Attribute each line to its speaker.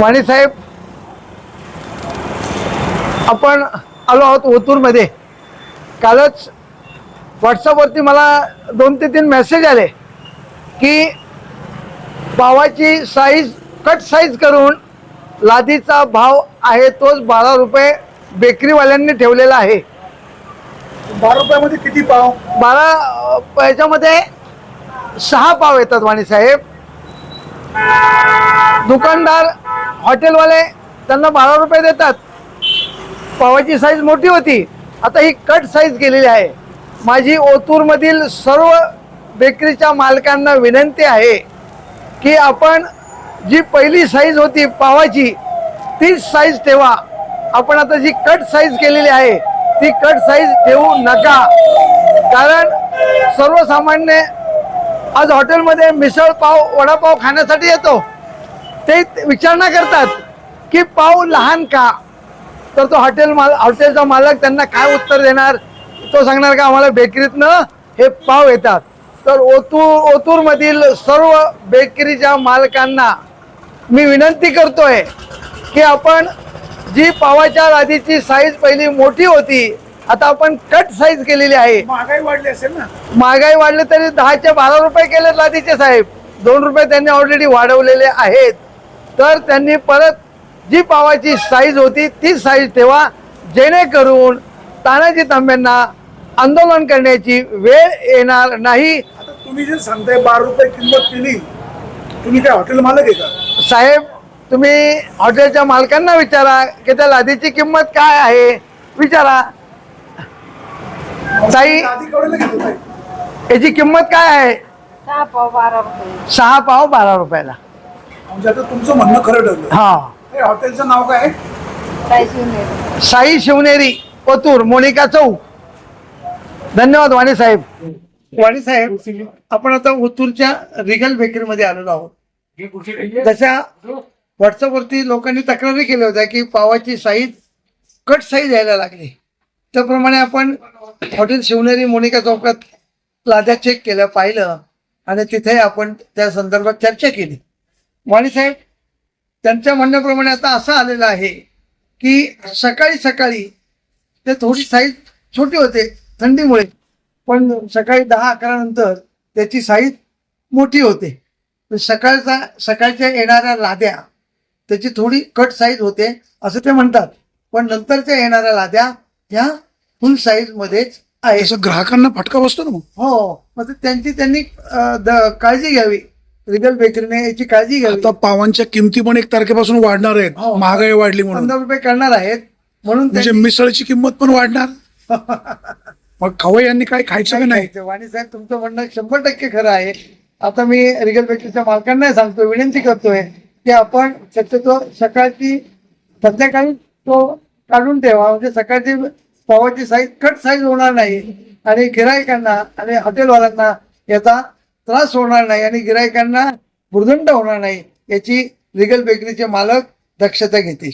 Speaker 1: वाणी साहेब आपण आलो आहोत ओतूरमध्ये. कालच व्हॉट्सअपवरती मला दोन ते तीन मेसेज आले की पावाची साईज कट साईज करून लादीचा भाव आहे तोच बारा रुपये बेकरीवाल्यांनी ठेवलेला आहे.
Speaker 2: बारा रुपयामध्ये किती पाव?
Speaker 1: बारा याच्यामध्ये सहा पाव येतात वाणी साहेब. दुकानदार हॉटेलवाले त्यांना बारा रुपये देतात. पावाची साईज मोठी होती. आता ही कट साईज केलेली आहे. माझी ओतूरमधील सर्व बेकरीच्या मालकांना विनंती आहे की आपण जी पहिली साईज होती पावाची तीच साईज ठेवा. आपण आता जी कट साईज केलेली आहे ती कट साईज ठेवू नका. कारण सर्वसामान्य आज हॉटेलमध्ये मिसळ पाव वडापाव खाण्यासाठी येतो. ते विचारणा करतात की पाव लहान का? तर तो हॉटेल माल हॉटेलचा मालक त्यांना काय उत्तर देणार? तो सांगणार का आम्हाला बेकरीतनं हे पाव येतात. तर ओतूर ओतूरमधील सर्व बेकरीच्या मालकांना मी विनंती करतोय की आपण जी पावाच्या लादीची साईज पहिली मोठी होती आता आपण कट साईज केलेली आहे.
Speaker 2: महागाई वाढली असेल ना?
Speaker 1: महागाई वाढले तरी दहाचे बारा रुपये केलेत लादीचे साहेब. दोन रुपये त्यांनी ऑलरेडी वाढवलेले आहेत. तर त्यांनी परत जी पावाची साईज होती ती साईज ठेवा जेणेकरून तानाजी तांब्यांना आंदोलन करण्याची वेळ येणार नाही.
Speaker 2: आता तुम्ही जे सांगताय बारा रुपये किंमत केली तुम्ही काय हॉटेल मालक आहे का?
Speaker 1: साहेब तुम्ही हॉटेलच्या मालकांना विचारा की त्या लादीची किंमत काय आहे? विचारा. ताई
Speaker 2: होताय?
Speaker 1: याची किंमत काय आहे?
Speaker 3: सहा पाव बारा रुपये.
Speaker 1: सहा पाव बारा रुपयाला.
Speaker 2: म्हणजे आता तुमचं म्हणणं खरं ठरलं.
Speaker 1: हा.
Speaker 2: हे हॉटेलचं नाव काय आहे?
Speaker 1: साई शिवनेरी. ओतूर मोनिका चौक. धन्यवाद वाणी साहेब. वाणी साहेब आपण आता ओतूरच्या रिगल बेकरीमध्ये आलेलो आहोत. जशा व्हॉट्सअपवरती लोकांनी तक्रारी केल्या होत्या की पावाची साईज कट साईज यायला लागली. त्याप्रमाणे आपण हॉटेल शिवनेरी मोनिका चौकात लाद्या चेक केल्या पाहिलं. आणि तिथे आपण त्या संदर्भात चर्चा केली. वाणी साहेब त्यांच्या म्हणण्याप्रमाणे आता असं आलेलं आहे की सकाळी सकाळी ते थोडी साईज छोटी होते थंडीमुळे पण सकाळी दहा अकरा नंतर त्याची साईज मोठी होते. सकाळचा सकाळच्या येणाऱ्या लाद्या त्याची थोडी कट साईज होते असं ते म्हणतात. पण नंतरच्या येणाऱ्या लाद्या ह्या फुल साईज मध्येच आहे
Speaker 2: असं ग्राहकांना फटका बसतो ना
Speaker 1: हो मग त्यांची त्यांनी काळजी घ्यावी. रिगल बेकरीने याची काळजी घ्यावी.
Speaker 2: आता पावांच्या किमती पण एक तारखेपासून वाढणार आहेत.
Speaker 1: हो.
Speaker 2: महागाई वाढली म्हणून.
Speaker 1: पंधरा रुपये करणार आहेत. म्हणून
Speaker 2: म्हणजे
Speaker 1: त्यांनी-
Speaker 2: मिसळची किंमत पण वाढणार. मग खवय यांनी काय खायचं का नाही?
Speaker 1: नाही वाणी साहेब तुमचं म्हणणं शंभर टक्के खरं आहे. आता मी रिगल बेकरीच्या मालकांना सांगतो विनंती करतोय की आपण शक्यतो सकाळची संध्याकाळी तो काढून ठेवा. म्हणजे सकाळची पावाची साईज कट साईज होणार नाही. आणि गिरायकांना आणि हॉटेलवाल्यांना याचा त्रास होणार नाही आणि गिरायकांना भुर्दंड होणार नाही याची रिगल बेकरीचे मालक दक्षता घेतील.